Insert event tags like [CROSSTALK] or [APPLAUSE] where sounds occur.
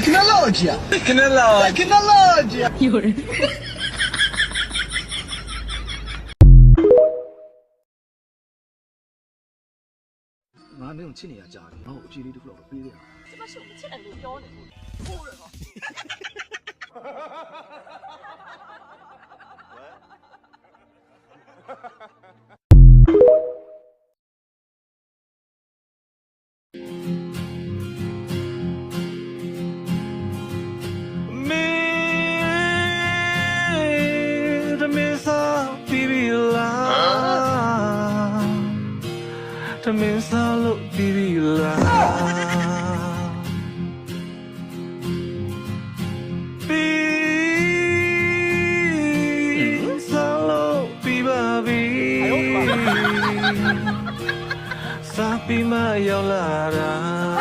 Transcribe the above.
technology [LAUGHS] 有人。我还没有去你家家里，然后我都不老多，毕。这不是我们进来录标的吗？突然！哈哈哈哈哈！ မင်းစားလို့ပြီးပြီလားပြီးစားလို့ပြီးပါပြီစားပြီးမှရောက်လာတာ